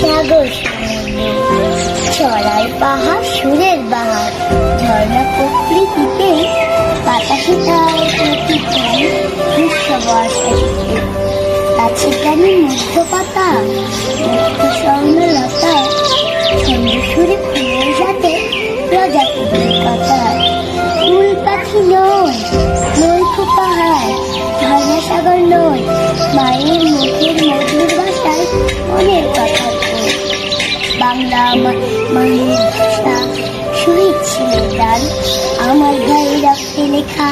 সাগর চড়াই পাহাড়, সুরের বাহার। ঝর্ণা প্রকৃতিতে বাতাসে তার শীতে গাছে প্রাণী মুগ্ধ পাতা মুগ্ধ স্বর্ণলতা ছন্দ সুরে ফুলের সাথে প্রজাপতির কথা। ফুল পাখি নয় নৈক পাহাড়। বাংলা মায়ের ভাষা শহীদ ছিল গান আমার গায়ে রক্তে লেখা